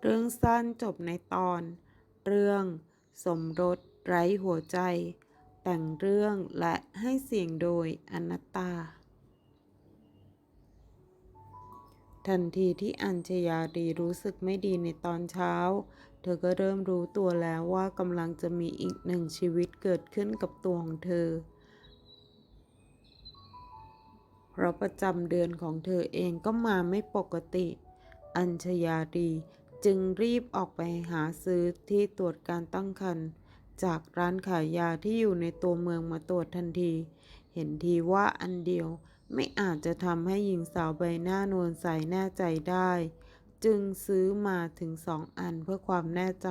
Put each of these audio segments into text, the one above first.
เรื่องสั้นจบในตอน เรื่อง สมรสไร้หัวใจ แต่งเรื่องและให้เสียงโดยอนัตตา ทันทีที่อัญชยาดีรู้สึกไม่ดีในตอนเช้า เธอก็เริ่มรู้ตัวแล้วว่ากำลังจะมีอีกหนึ่งชีวิตเกิดขึ้นกับตัวของเธอเพราะประจำเดือนของเธอเองก็มาไม่ปกติ อัญชยาดี จึงรีบออกไปหาซื้อที่ตรวจการตั้งครรภ์จากร้านขายยาที่อยู่ในตัวเมืองมาตรวจทันที เห็นทีว่าอันเดียวไม่อาจจะทำให้หญิงสาวใบหน้านวลใสแน่ใจได้ จึงซื้อมาถึงสองอันเพื่อความแน่ใจ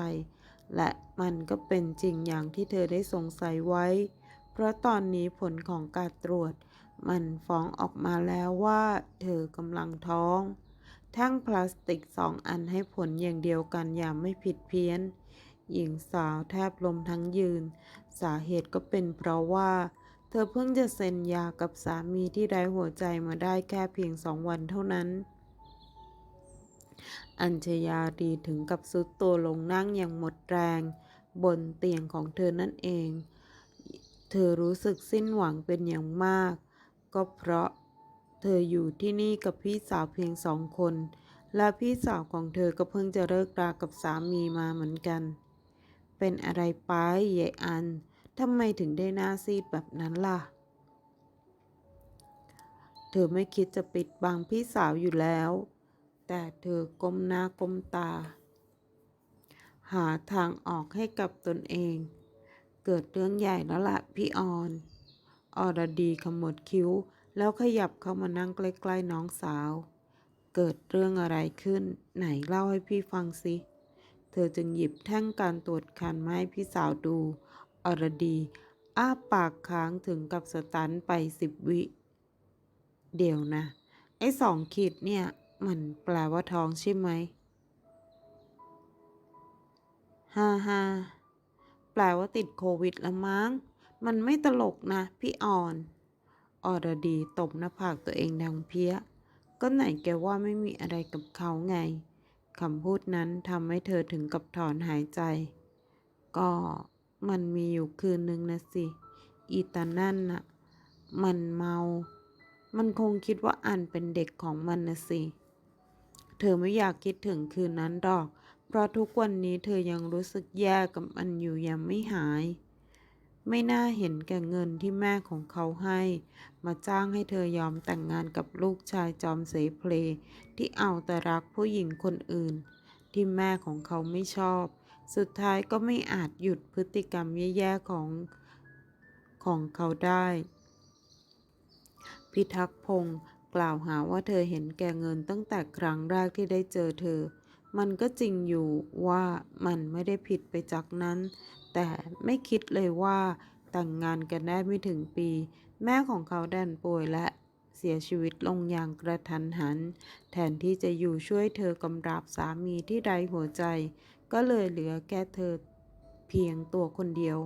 และมันก็เป็นจริงอย่างที่เธอได้สงสัยไว้ เพราะตอนนี้ผลของการตรวจ มันฟ้องออกมาแล้วว่า เธอกำลังท้อง แท่งพลาสติกสองอันให้ผลอย่างเดียวกันอย่างไม่ผิดเพี้ยน หญิงสาวแทบลมทั้งยืน สาเหตุก็เป็นเพราะว่า เธอเพิ่งจะเซ็นยากับสามีที่ไร้หัวใจมาได้แค่เพียงสองวันเท่านั้น อัญชยาดีถึงกับสุดตัวลงนั่งอย่างหมดแรง บนเตียงของเธอนั่นเอง เธอรู้สึกสิ้นหวังเป็นอย่างมาก ก็เพราะ เธออยู่ที่นี่กับพี่สาวเพียงสองคน และพี่สาวของเธอก็เพิ่งจะเลิกรากับสามีมาเหมือนกัน เป็นอะไรไปยายอันทำไมถึงได้หน้าซีดแบบนั้นล่ะ เธอไม่คิดจะปิดบังพี่สาวอยู่แล้ว แต่เธอก้มหน้าก้มตา หาทางออกให้กับตนเอง เกิดเรื่องใหญ่แล้วละพี่ออน อรดีขมวดคิ้ว แล้วขยับเข้ามานั่งใกล้ๆน้องสาว เกิดเรื่องอะไรขึ้น ไหนเล่าให้พี่ฟังสิ เธอจึงหยิบแท่งการตรวจคันมาให้พี่สาวดู อรดี อ้าปากค้างถึงกับสตันไปสิบวิ เดี๋ยวนะ ไอ้สองขีดเนี่ย มันแปลว่าท้องใช่ไหมฮ่าฮ่าแปลว่าติดโควิดละมั้ง มันไม่ตลกนะ พี่อ่อน อรดีตบหน้าผากตัวเองดังเพี้ย ก็ไหนแกว่าไม่มีอะไรกับเขาไงคำพูดนั้นทำให้เธอถึงกับถอนหายใจ ก็มันมีอยู่คืนนึงนะสิ อีตานั่นน่ะ มันเมา มันคงคิดว่าอันเป็นเด็กของมันนะสิ เธอไม่อยากคิดถึงคืนนั้นดอก เพราะทุกวันนี้เธอยังรู้สึกแย่กับมันอยู่ยังไม่หาย ไม่น่าเห็นแก่เงินที่แม่ของเขาให้ มาจ้างให้เธอยอมแต่งงานกับลูกชายจอมเสเพล ที่เอาแต่รักผู้หญิงคนอื่น ที่แม่ของเขาไม่ชอบ สุดท้ายก็ไม่อาจหยุดพฤติกรรมแย่ๆของของเขาได้ พิทักษ์พงศ์กล่าวหาว่าเธอเห็นแก่เงินตั้งแต่ครั้งแรกที่ได้เจอเธอ มันก็จริงอยู่ว่ามันไม่ได้ผิดไปจากนั้น แต่ไม่คิดเลยว่าแต่งงานกันได้ไม่ถึงปี แม่ของเขาดันป่วยและเสียชีวิตลงอย่างกระทันหัน แทนที่จะอยู่ช่วยเธอกำราบสามีที่ไร้หัวใจ ก็เลยเหลือแค่เธอเพียงตัวคนเดียว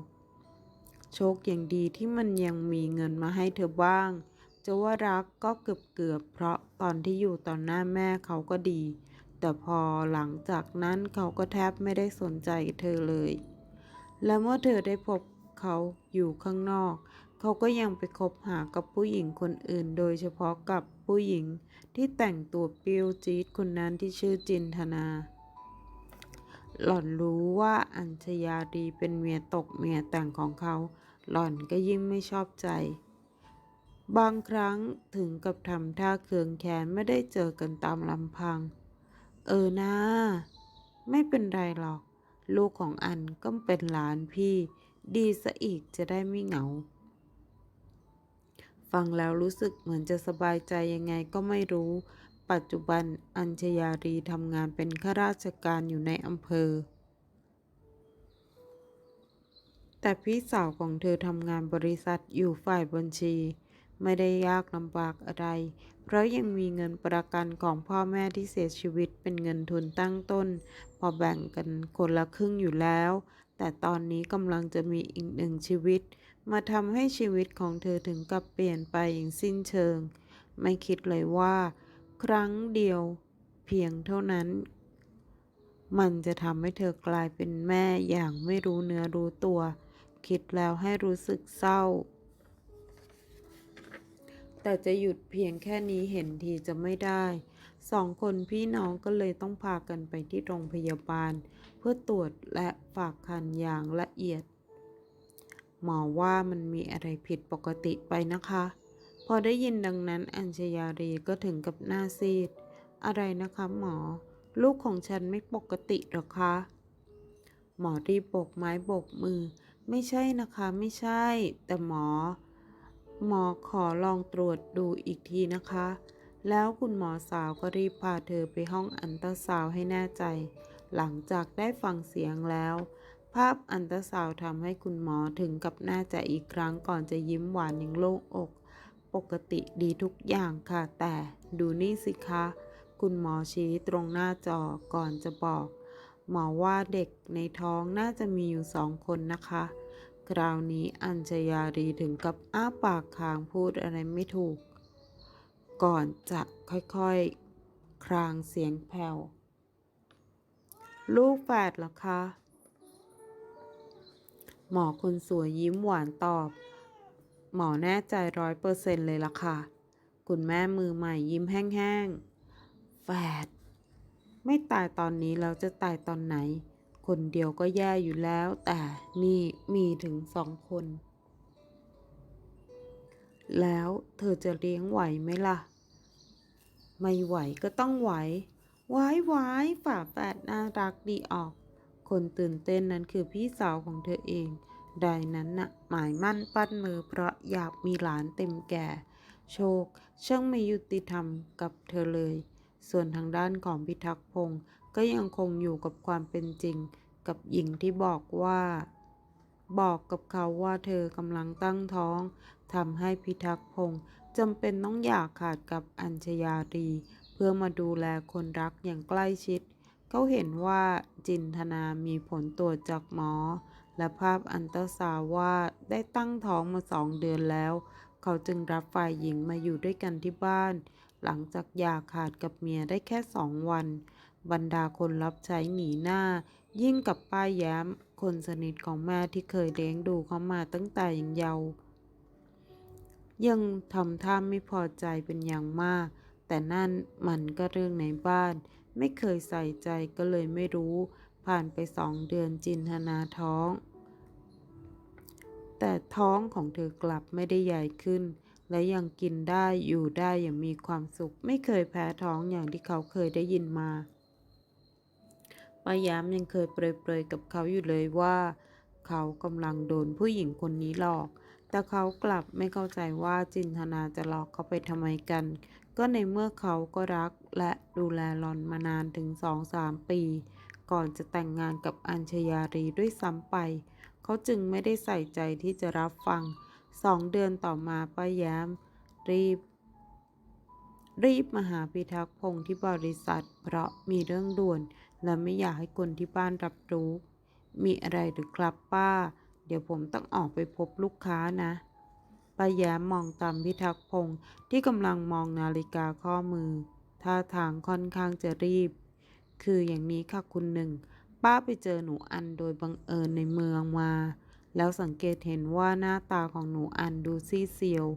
โชคอย่างดีที่มันยังมีเงินมาให้เธอบ้าง จะว่ารักก็เกือบเกือบเพราะตอนที่อยู่ต่อหน้าแม่เขาก็ดี แต่พอหลังจากนั้นเขาก็แทบไม่ได้สนใจเธอเลย และเมื่อเธอได้พบเขาอยู่ข้างนอก เขาก็ยังไปคบหากับผู้หญิงคนอื่น โดยเฉพาะกับผู้หญิงที่แต่งตัวเปรี้ยวจี๊ดคนนั้นที่ชื่อจินธนา หล่อนรู้ว่าอัญชยาดีเป็นเมียตกเมียแต่งของเขา หล่อนก็ยิ่งไม่ชอบใจ บางครั้งถึงกับทำท่าเคืองแค้นไม่ได้เจอกันตามลำพัง เออนะ ไม่เป็นไรหรอก ลูกของอันก็เป็นหลานพี่ ดีซะอีกจะได้ไม่เหงา ฟังแล้วรู้สึกเหมือนจะสบายใจยังไงก็ไม่รู้ ปัจจุบันอัญชยารีทำงานเป็นข้าราชการอยู่ในอำเภอ แต่พี่สาวของเธอทำงานบริษัทอยู่ฝ่ายบัญชี ไม่ได้ยากลำบากอะไร เพราะยังมีเงินประกันของพ่อแม่ที่เสียชีวิตเป็นเงินทุนตั้งต้น พอแบ่งกันคนละครึ่งอยู่แล้ว แต่ตอนนี้กำลังจะมีอีกหนึ่งชีวิต มาทำให้ชีวิตของเธอถึงกับเปลี่ยนไปอย่างสิ้นเชิง ไม่คิดเลยว่า ครั้งเดียวเพียงเท่านั้น มันจะทำให้เธอกลายเป็นแม่อย่างไม่รู้เนื้อรู้ตัว คิดแล้วให้รู้สึกเศร้า แต่จะหยุดเพียงแค่นี้เห็นทีจะไม่ได้ สองคนพี่น้องก็เลยต้องพากันไปที่โรงพยาบาล เพื่อตรวจและฝากคันอย่างละเอียด หมอว่ามันมีอะไรผิดปกติไปนะคะ พอได้ยินดังนั้นอัญชยารีก็ถึงกับหน้าซีด อะไรนะคะหมอ ลูกของฉันไม่ปกติหรอคะ หมอรีบโบกไม้โบกมือ ไม่ใช่นะคะไม่ใช่ แต่หมอ หมอขอลองตรวจดูอีกทีนะคะ แล้วคุณหมอสาวก็รีบพาเธอไปห้องอันตราซาวด์ให้แน่ใจ หลังจากได้ฟังเสียงแล้ว ภาพอันตราซาวด์ทำให้คุณหมอถึงกับแน่ใจอีกครั้งก่อนจะยิ้มหวานอย่างโล่งอก ปกติดีทุกอย่างค่ะ แต่ดูนี่สิคะ คุณหมอชี้ตรงหน้าจอก่อนจะบอก หมอว่าเด็กในท้องน่าจะมีอยู่สองคนนะคะ คราวนี้อัญชยารีถึงกับอ้าปากค้างพูดอะไรไม่ถูก ก่อนจะค่อยๆ ครางเสียงแผ่ว ลูกแฝดเหรอคะ หมอคนสวยยิ้มหวานตอบ หมอแน่ใจร้อยเปอร์เซ็นต์เลยล่ะค่ะ คุณแม่มือใหม่ยิ้มแห้งๆ แฝด ไม่ตายตอนนี้แล้วจะตายตอนไหน คนเดียวก็แย่อยู่แล้ว แต่นี่มีถึงสองคน แล้วเธอจะเลี้ยงไหวไหมล่ะ ไม่ไหวก็ต้องไหวไหวไหวฝาแฝดน่ารักดีออก คนตื่นเต้นนั้นคือพี่สาวของเธอเองได้นั้นนะ่ะหมายมั่นปั้นมือเพราะอยากมีหลานเต็มแก่ โชคช่างไม่ยุติธรรมกับเธอเลย ส่วนทางด้านของพิทักษ์พงศ์ ก็ยังคงอยู่กับความเป็นจริง กับหญิงที่บอกว่า บอกกับเขาว่าเธอกำลังตั้งท้องทำให้พิทักษ์พงศ์จำเป็นต้องอยากขาดกับอัญชยารีเพื่อมาดูแลคนรักอย่างใกล้ชิด เขาเห็นว่าจินธนามีผลตรวจจากหมอ และภาพอันตราซาว่าได้ตั้งท้องมาสองเดือนแล้ว เขาจึงรับฝ่ายหญิงมาอยู่ด้วยกันที่บ้าน หลังจากหย่าขาดกับเมียได้แค่สองวัน บรรดาคนรับใช้หนีหน้า ยิ่งกับป้าแย้ม คนสนิทของแม่ที่เคยเลี้ยงดูเขามาตั้งแต่ยังเยาว์ยังทำท่าไม่พอใจเป็นอย่างมาก แต่นั่นมันก็เรื่องในบ้าน ไม่เคยใส่ใจก็เลยไม่รู้ ผ่านไปสองเดือนจินธนาท้อง แต่ท้องของเธอกลับไม่ได้ใหญ่ขึ้น และยังกินได้อยู่ได้อย่างมีความสุข ไม่เคยแพ้ท้องอย่างที่เขาเคยได้ยินมา ป้าย้ำยังเคยเปรยๆกับเขาอยู่เลยว่า เขากำลังโดนผู้หญิงคนนี้หลอก แต่เขากลับไม่เข้าใจว่าจินธนาจะหลอกเขาไปทำไมกัน ก็ในเมื่อเขาก็รักและดูแลหลอนมานานถึงสองสามปี ก่อนจะแต่งงานกับอัญชยารีด้วยซ้ำไป เขาจึงไม่ได้ใส่ใจที่จะรับฟังสองเดือนต่อมาป้าแย้ม รีบ รีบมาหาพิทักษ์พงศ์ที่บริษัท เพราะมีเรื่องด่วน และไม่อยากให้คนที่บ้านรับรู้ มีอะไรหรือครับป้า เดี๋ยวผมต้องออกไปพบลูกค้านะป้าแย้มมองตามพิทักษ์พงศ์ที่กำลังมองนาฬิกาข้อมือ ท่าทางค่อนข้างจะรีบ คืออย่างนี้ค่ะคุณหนึ่ง ป้าไปเจอหนูอันโดยบังเอิญในเมืองมา แล้วสังเกตเห็นว่าหน้าตาของหนูอันดูซีเซียว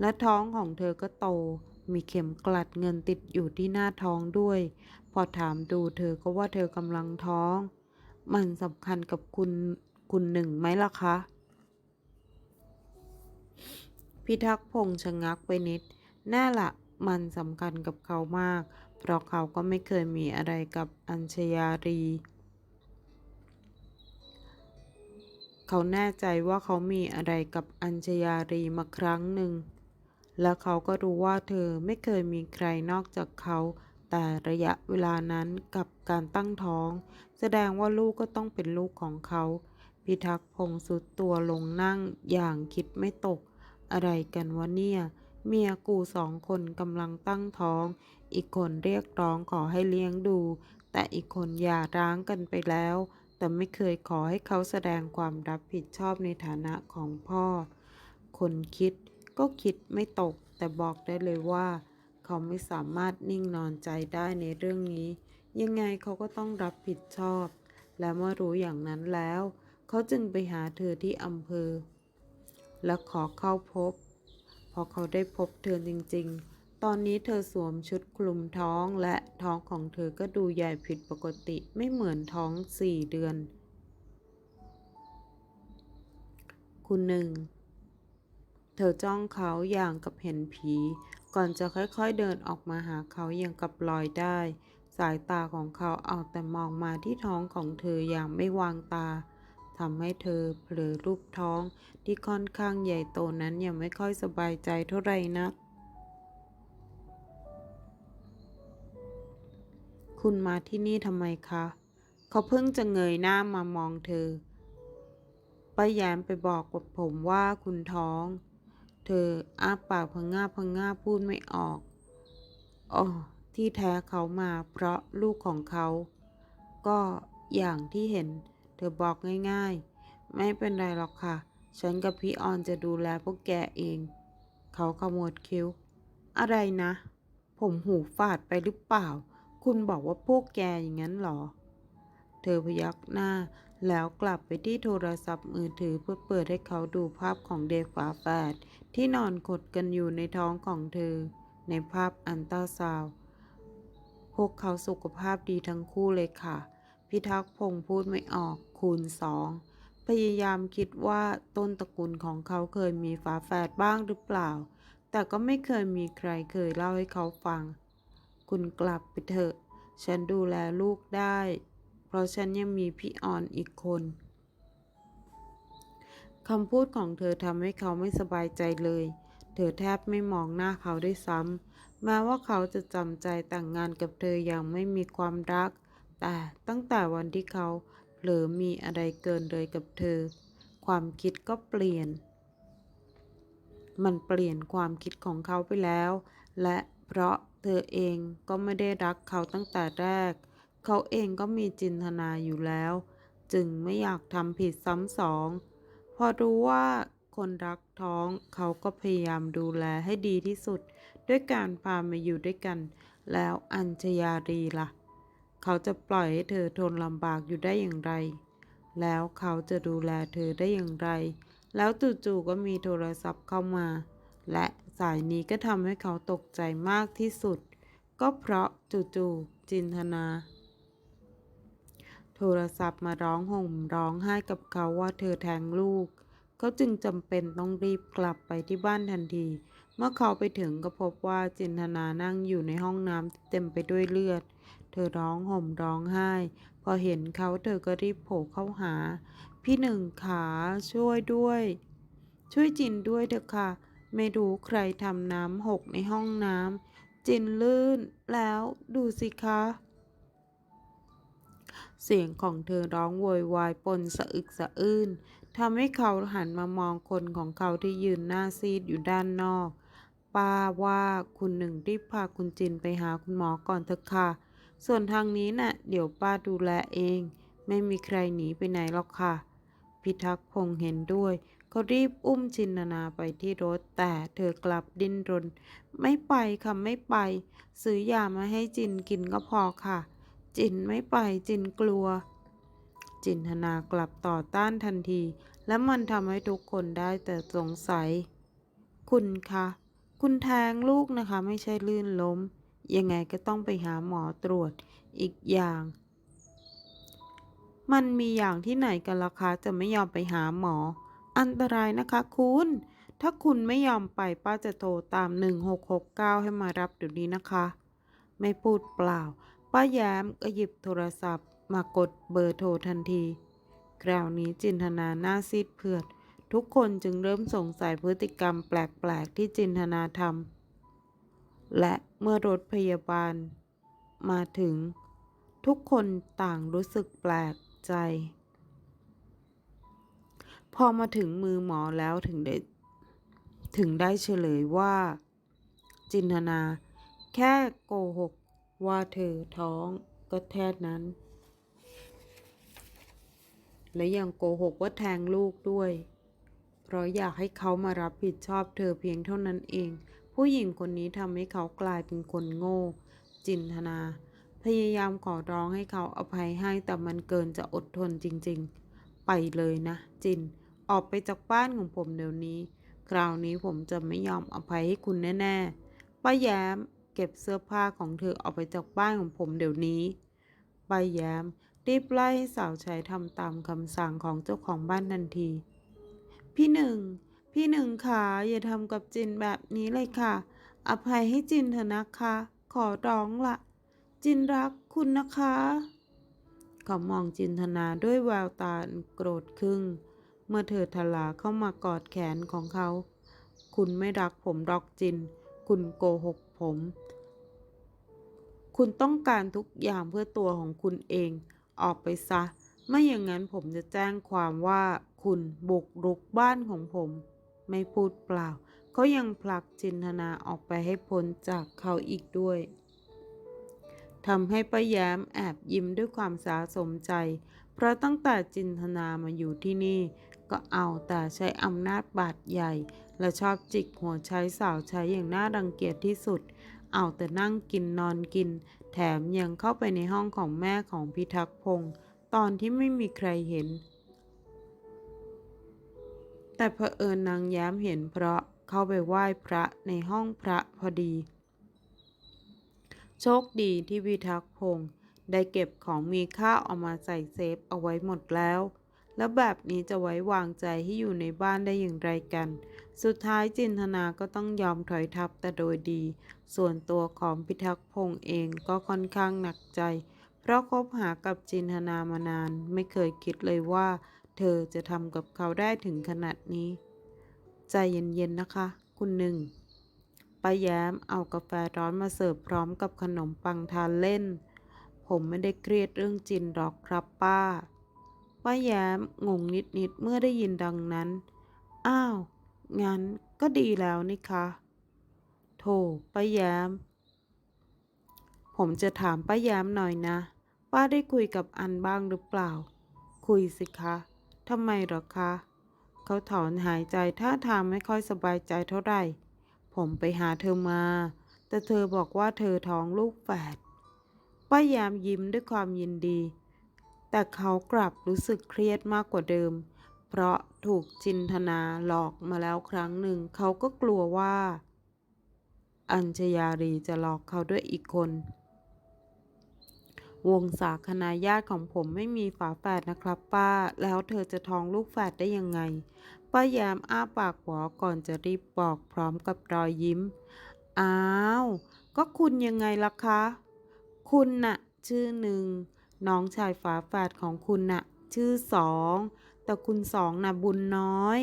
และท้องของเธอก็โต มีเข็มกลัดเงินติดอยู่ที่หน้าท้องด้วย พอถามดูเธอก็ว่าเธอกำลังท้อง มันสำคัญกับคุณคุณหนึ่งไหมล่ะคะ พิทักษ์พงษ์ชะงักไปนิดแน่ละมันสำคัญกับเขามาก เพราะเขาก็ไม่เคยมีอะไรกับอัญชยารี เขาแน่ใจว่าเขามีอะไรกับอัญชยารีมาครั้งหนึ่ง และเขาก็รู้ว่าเธอไม่เคยมีใครนอกจากเขา แต่ระยะเวลานั้นกับการตั้งท้อง แสดงว่าลูกก็ต้องเป็นลูกของเขา พิทักษ์พงศ์สุดตัวลงนั่งอย่างคิดไม่ตก อะไรกันวะเนี่ย เมียกูสองคนกำลังตั้งท้อง อีกคนเรียกร้องขอให้เลี้ยงดู แต่อีกคนหย่าร้างกันไปแล้ว แต่ไม่เคยขอให้เขาแสดงความรับผิดชอบในฐานะของพ่อ คนคิด ก็คิดไม่ตก แต่บอกได้เลยว่า เขาไม่สามารถนิ่งนอนใจได้ในเรื่องนี้ ยังไงเขาก็ต้องรับผิดชอบ และเมื่อรู้อย่างนั้นแล้ว เขาจึงไปหาเธอที่อำเภอ และขอเข้าพบ พอเขาได้พบเธอจริง ๆ ตอนนี้เธอสวมชุดคลุมท้องและท้องของเธอก็ดูใหญ่ผิดปกติไม่เหมือนท้องสี่เดือนคุณหนึ่ง ธอจ้องเขาอย่างกับเห็นผี ก่อนจะค่อยๆเดินออกมาหาเขาอย่างกับลอยได้ สายตาของเขาเอาแต่มองมาที่ท้องของเธออย่างไม่วางตาทำให้เธอเผลอรูปท้องที่ค่อนข้างใหญ่โตนั้นยังไม่ค่อยสบายใจเท่าไหร่นัก คุณมาที่นี่ทำไมคะ เขาเพิ่งจะเงยหน้ามามองเธอป้าแย้มไปบอกกับผมว่าคุณท้อง เธออ้าปากพังงาพังงาพูดไม่ออกอ๋อที่แท้เขามาเพราะลูกของเขา ก็อย่างที่เห็น เธอบอกง่ายๆ ไม่เป็นไรหรอกค่ะ ฉันกับพี่ออนจะดูแลพวกแกเอง เขาขมวดคิ้ว อะไรนะ ผมหูฝาดไปหรือเปล่า คุณบอกว่าพวกแกอย่างนั้นหรอ เธอพยักหน้าแล้วกลับไปที่โทรศัพท์มือถือเพื่อเปิดให้เขาดูภาพของเด็กฝาแฝด ที่นอนกดกันอยู่ในท้องของเธอ ในภาพอันตราซาว พวกเขาสุขภาพดีทั้งคู่เลยค่ะ พิทักษ์พงพูดไม่ออก คูณสอง พยายามคิดว่าต้นตระกูลของเขาเคยมีฝาแฝดบ้างหรือเปล่า แต่ก็ไม่เคยมีใครเคยเล่าให้เขาฟัง คุณกลับไปเถอะ ฉันดูแลลูกได้ เพราะฉันยังมีพี่ออนอีกคน คำพูดของเธอทำให้เขาไม่สบายใจเลย เธอแทบไม่มองหน้าเขาด้วยซ้ำแม้ว่าเขาจะจำใจแต่งงานกับเธออย่างไม่มีความรัก แต่ตั้งแต่วันที่เขาเผลอมีอะไรเกินเลยกับเธอ ความคิดก็เปลี่ยน มันเปลี่ยนความคิดของเขาไปแล้ว และเพราะเธอเองก็ไม่ได้รักเขาตั้งแต่แรก เขาเองก็มีจินตนาอยู่แล้ว จึงไม่อยากทำผิดซ้ำสอง อรู้ว่าคนรักท้องเขาก็พยายามดูแลให้ดีที่สุด ด้วยการพามาอยู่ด้วยกัน แล้วอัญชยารีล่ะ เขาจะปล่อยให้เธอทนลำบากอยู่ได้อย่างไร แล้วเขาจะดูแลเธอได้อย่างไร แล้วจู่ๆก็มีโทรศัพท์เข้ามา และสายนี้ก็ทำให้เขาตกใจมากที่สุด ก็เพราะจู่ๆจินตนา โทรศัพท์มาร้องห่มร้องไห้กับเขาว่าเธอแทงลูก เขาจึงจำเป็นต้องรีบกลับไปที่บ้านทันที เมื่อเขาไปถึงก็พบว่าจินตนานั่งอยู่ในห้องน้ำเต็มไปด้วยเลือด เธอร้องห่มร้องไห้ พอเห็นเขาเธอก็รีบโผล่เข้าหา พี่หนึ่งขาช่วยด้วย ช่วยจินด้วยเถอะค่ะ ไม่รู้ใครทำน้ำหกในห้องน้ำจินลื่นแล้วดูสิคะ เสียงของเธอร้องโวยวายปนสะอึกสะอื้นทำให้เขาหันมามองคนของเขาที่ยืนหน้าซีดอยู่ด้านนอก ป้าว่าคุณหนึ่งรีบพาคุณจินไปหาคุณหมอก่อนเถอะค่ะ ส่วนทางนี้น่ะ เดี๋ยวป้าดูแลเอง ไม่มีใครหนีไปไหนหรอกค่ะ พิทักษ์พงเห็นด้วยก็รีบอุ้มจินตนาไปที่รถ แต่เธอกลับดิ้นรน ไม่ไปค่ะไม่ไป ซื้อยามาให้จินกินก็พอค่ะ จินไม่ไปจินกลัว จินทนากลับต่อต้านทันที และมันทำให้ทุกคนได้แต่สงสัย คุณคะ คุณแทงลูกนะคะไม่ใช่ลื่นล้ม ยังไงก็ต้องไปหาหมอตรวจอีกอย่าง มันมีอย่างที่ไหนกันล่ะคะจะไม่ยอมไปหาหมอ อันตรายนะคะคุณ ถ้าคุณไม่ยอมไปป้าจะโทรตาม 1669 ให้มารับเดี๋ยวนี้นะคะ ไม่พูดเปล่า ป้าแย้มก็หยิบโทรศัพท์ มากดเบอร์โทรทันที คราวนี้จินตนาหน้าซีดเผือด ทุกคนจึงเริ่มสงสัยพฤติกรรมแปลกๆที่จินตนาทำและเมื่อรถพยาบาล มาถึง ทุกคนต่างรู้สึกแปลกใจ พอมาถึงมือหมอแล้วถึงได้ถึงได้เฉลยว่า จินตนา แค่โกหก ว่าเธอท้องก็แค่นั้น และยังโกหกว่าแทงลูกด้วย เพราะอยากให้เขามารับผิดชอบเธอเพียงเท่านั้นเอง ผู้หญิงคนนี้ทำให้เขากลายเป็นคนโง่ จินตนา พยายามขอร้องให้เขาอภัยให้แต่มันเกินจะอดทนจริง ๆ ไปเลยนะ จิน ออกไปจากบ้านของผมเดี๋ยวนี้ คราวนี้ผมจะไม่ยอมอภัยให้คุณแน่ๆป้าแย้ม เก็บเสื้อผ้าของเธอออกไปจากบ้านของผมเดี๋ยวนี้ป้าแย้มรีบไล่ให้สาวใช้ทำตามคำสั่งของเจ้าของบ้านทันที พี่หนึ่ง พี่หนึ่งคะอย่าทำกับจินแบบนี้เลยค่ะ อภัยให้จินเถอะนะคะ ขอร้องละจินรักคุณนะคะเขามองจินทนาด้วยแววตาโกรธครึ่ง เมื่อเธอทลาเข้ามากอดแขนของเขา คุณไม่รักผมหรอกจิน คุณโกหก ผม คุณต้องการทุกอย่างเพื่อตัวของคุณเอง ออกไปซะ ไม่อย่างนั้นผมจะแจ้งความว่าคุณบุกรุกบ้านของผม ไม่พูดเปล่า เขายังผลักจินทนาออกไปให้พ้นจากเขาอีกด้วยทำให้ป้าแย้มแอบยิ้มด้วยความสาสมใจ เพราะตั้งแต่จินทนามาอยู่ที่นี่ ก็เอาแต่ใช้อำนาจบาดใหญ่ และชอบจิกหัวใช้สาวใช้อย่างน่ารังเกียจที่สุด เอาแต่นั่งกินนอนกิน แถมยังเข้าไปในห้องของแม่ของพิทักษ์พงศ์ตอนที่ไม่มีใครเห็น แต่เผอิญนางแย้มเห็นเพราะเข้าไปไหว้พระในห้องพระพอดี โชคดีที่พิทักษ์พงศ์ได้เก็บของมีค่าเอามาใส่เซฟเอาไว้หมดแล้ว แล้วแบบนี้จะไว้วางใจให้อยู่ในบ้านได้อย่างไรกัน สุดท้ายจินทนาก็ต้องยอมถอยทับแต่โดยดี ส่วนตัวของพิทักษ์พงศ์เองก็ค่อนข้างหนักใจ เพราะคบหากับจินทนามานานไม่เคยคิดเลยว่า เธอจะทำกับเขาได้ถึงขนาดนี้ ใจเย็นๆนะคะ คุณหนึ่งป้าแย้มเอากาแฟร้อนมาเสิร์ฟพร้อมกับขนมปังทานเล่น ผมไม่ได้เครียดเรื่องจินหรอกครับป้า ป้าแย้มงงนิดๆเมื่อได้ยินดังนั้น อ้าว งั้นก็ดีแล้วนี่คะโถป้าแย้ม ผมจะถามป้าแย้มหน่อยนะ ป้าได้คุยกับอันบ้างหรือเปล่า คุยสิคะทำไมหรอคะ เขาถอนหายใจท่าทางไม่ค่อยสบายใจเท่าไหร่ ผมไปหาเธอมา แต่เธอบอกว่าเธอท้องลูกแฝดป้ายามยิ้มด้วยความยินดี แต่เขากลับรู้สึกเครียดมากกว่าเดิม เพราะถูกจินทนาหลอกมาแล้วครั้งหนึ่ง เขาก็กลัวว่า อัญชยารีจะหลอกเขาด้วยอีกคน วงศาคณาญาติของผมไม่มีฝาแฝดนะครับ ป้า แล้วเธอจะท้องลูกแฝดได้ยังไง ป้าแยมอ้าปากหัวก่อนจะรีบบอกพร้อมกับรอยยิ้ม อ้าว ก็คุณยังไงล่ะคะ คุณน่ะ ชื่อหนึ่ง น้องชายฝาแฝดของคุณน่ะ ชื่อสอง แต่คุณสองน่ะบุญน้อย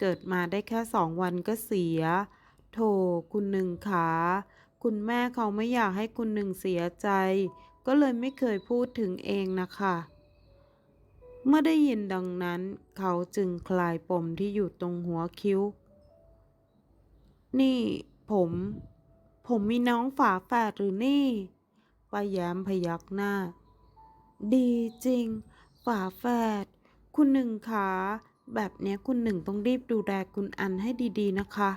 เกิดมาได้แค่สองวันก็เสีย โถคุณหนึ่งขา คุณแม่เขาไม่อยากให้คุณหนึ่งเสียใจ ก็เลยไม่เคยพูดถึงเองนะคะเมื่อได้ยินดังนั้น เขาจึงคลายปมที่อยู่ตรงหัวคิ้ว นี่ผม ผมมีน้องฝาแฝดหรือนี่ป้าแย้มพยักหน้า ดีจริง ฝาแฝด คุณหนึ่งขาแบบเนี้ยคุณหนึ่งต้องรีบดูแลคุณอันให้ดีๆนะคะ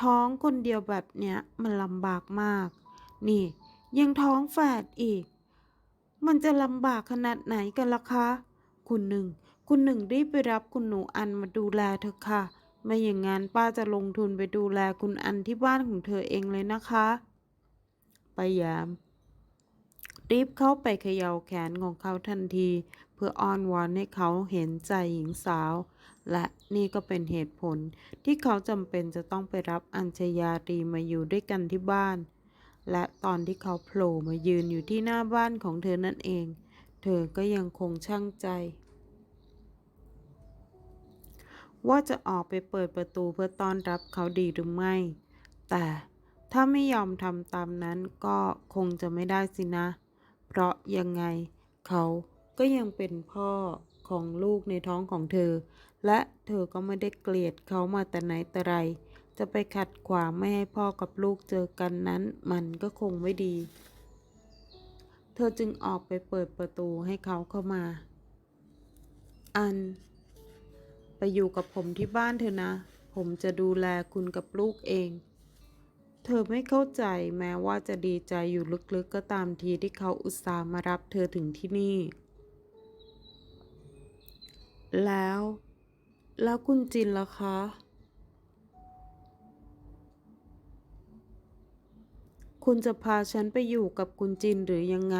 ท้องคนเดียวแบบเนี้ยมันลำบากมาก นี่ ยังท้องแฝดอีก มันจะลำบากขนาดไหนกันล่ะคะ คุณหนึ่ง คุณหนึ่งรีบไปรับคุณหนูอันมาดูแลเถอะค่ะ ไม่อย่างนั้นป้าจะลงทุนไปดูแลคุณอันที่บ้านของเธอเองเลยนะคะปายามรีบเข้าไปเขย่าแขนของเขาทันที พื่ออ้อนวอนให้เขาเห็นใจหญิงสาว และนี่ก็เป็นเหตุผลที่เขาจำเป็นจะต้องไปรับอัญชยารีมาอยู่ด้วยกันที่บ้าน และตอนที่เขาโผล่มายืนอยู่ที่หน้าบ้านของเธอนั่นเอง เธอก็ยังคงช่างใจ ว่าจะออกไปเปิดประตูเพื่อต้อนรับเขาดีหรือไม่ แต่ถ้าไม่ยอมทำตามนั้นก็คงจะไม่ได้สินะ เพราะยังไงเขา ก็ยังเป็นพ่อของลูกในท้องของเธอ และเธอก็ไม่ได้เกลียดเขามาแต่ไหนแต่ไร จะไปขัดขวางไม่ให้พ่อกับลูกเจอกันนั้น มันก็คงไม่ดี เธอจึงออกไปเปิดประตูให้เขาเข้ามา อัน ไปอยู่กับผมที่บ้านเถอนะ ผมจะดูแลคุณกับลูกเอง เธอไม่เข้าใจแม้ว่าจะดีใจอยู่ลึกๆก็ตามทีที่เขาอุตส่าห์มารับเธอถึงที่นี่ แล้ว แล้วคุณจินล่ะคะ คุณจะพาฉันไปอยู่กับคุณจินหรือยังไง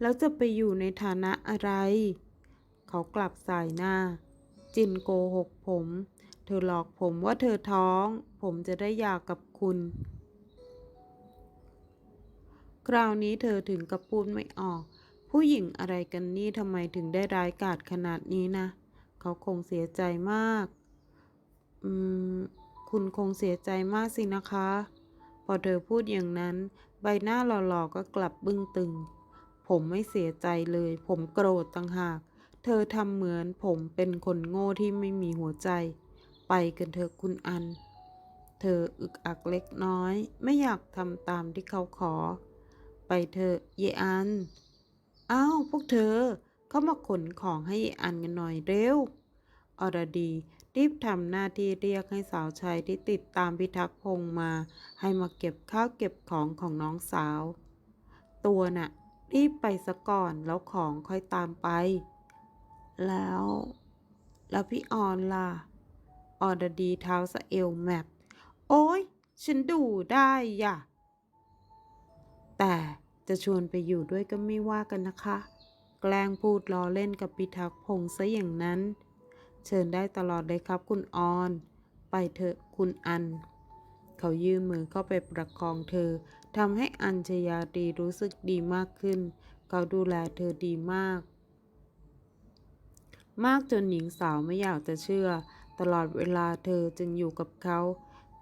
แล้วจะไปอยู่ในฐานะอะไร เขากลับสายหน้า จินโกหกผม เธอหลอกผมว่าเธอท้อง ผมจะได้หย่ากับคุณ คราวนี้เธอถึงกับพูดไม่ออก ผู้หญิงอะไรกันนี่ทำไมถึงได้ร้ายกาจขนาดนี้นะ เขาคงเสียใจมาก อืม คุณคงเสียใจมากสินะคะ พอเธอพูดอย่างนั้น ใบหน้าหล่อๆก็กลับบึ้งตึง ผมไม่เสียใจเลย ผมโกรธต่างหาก เธอทำเหมือนผมเป็นคนโง่ที่ไม่มีหัวใจ ไปกันเถอะคุณอัน เธออึกอักเล็กน้อย ไม่อยากทำตามที่เขาขอ ไปเถอะเยอัน อ้าวพวกเธอ เข้ามาขนของให้อันกันหน่อยเร็ว อรดี รีบทำหน้าที่เรียกให้สาวใช้ที่ติดตามพิทักษ์พงมา ให้มาเก็บข้าวเก็บของของน้องสาว ตัวน่ะ รีบไปซะก่อนแล้วของค่อยตามไป แล้ว แล้วพี่ออนล่ะ อรดีเท้าสะเอวแมปโอ้ยฉันดูได้ย่ะ แต่จะชวนไปอยู่ด้วยก็ไม่ว่ากันนะคะ แกล้งพูดล้อเล่นกับพิทักษ์พงษ์ซะอย่างนั้น เชิญได้ตลอดเลยครับคุณออน ไปเถอะคุณอัน เขายื่นมือเข้าไปประคองเธอทำให้อัญชยาดีรู้สึกดีมากขึ้น เขาดูแลเธอดีมาก มากจนหญิงสาวไม่อยากจะเชื่อ ตลอดเวลาเธอจึงอยู่กับเขา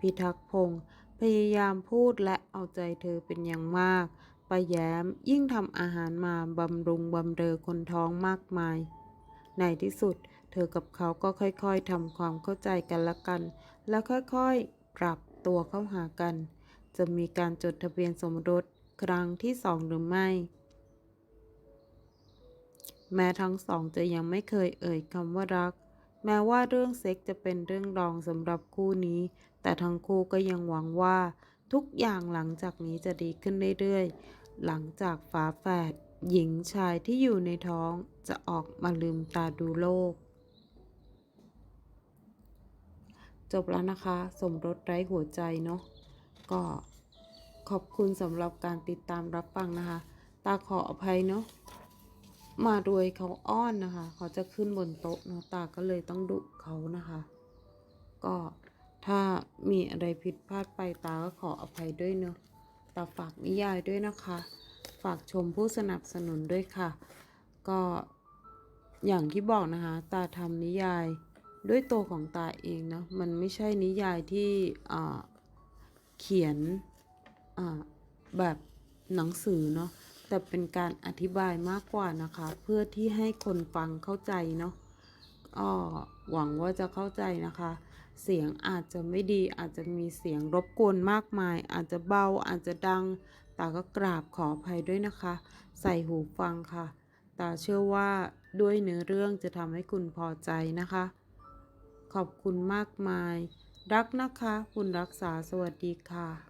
พิทักษ์พงศ์พยายามพูดและเอาใจเธอเป็นอย่างมาก ป้าแย้มยิ่งทำอาหารมาบำรุงบำเรอคนท้องมากมาย ในที่สุดเธอกับเขาก็ค่อยๆทำความเข้าใจกันละกัน แล้วค่อยๆ ปรับตัวเข้าหากัน จะมีการจดทะเบียนสมรสครั้งที่สองหรือไม่ แม้ทั้งสองจะยังไม่เคยเอ่ยคำว่ารัก แม้ว่าเรื่องเซ็กจะเป็นเรื่องรองสำหรับคู่นี้ แต่ทั้งคู่ก็ยังหวังว่าทุกอย่างหลังจากนี้จะดีขึ้นเรื่อยๆ หลังจากฝาแฝดหญิงชายที่อยู่ในท้องจะออกมาลืมตาดูโลก จบแล้วนะคะ สมรสไร้หัวใจเนาะก็ขอบคุณสำหรับการติดตามรับฟังนะคะ ตาขออภัยเนาะมารวยเขาอ้อนนะคะ เขาจะขึ้นบนโต๊ะเนาะตาก็เลยต้องดุเขานะคะ ก็ถ้ามีอะไรผิดพลาดไปตาก็ขออภัยด้วยเนาะ ตาฝากนิยายด้วยนะคะ ฝากชมผู้สนับสนุนด้วยค่ะ ก็อย่างที่บอกนะคะ ตาทำนิยายด้วยตัวของตาเองเนาะมันไม่ใช่นิยายที่เขียนแบบหนังสือเนาะ แต่เป็นการอธิบายมากกว่านะคะ เพื่อที่ให้คนฟังเข้าใจเนาะก็หวังว่าจะเข้าใจนะคะ เสียงอาจจะไม่ดีอาจจะมีเสียงรบกวนมากมาย อาจจะเบาอาจจะดัง ตาก็กราบขออภัยด้วยนะคะ ใส่หูฟังค่ะ ตาเชื่อว่าด้วยเนื้อเรื่องจะทำให้คุณพอใจนะคะ ขอบคุณมากมาย รักนะคะ คุณรักษาสวัสดีค่ะ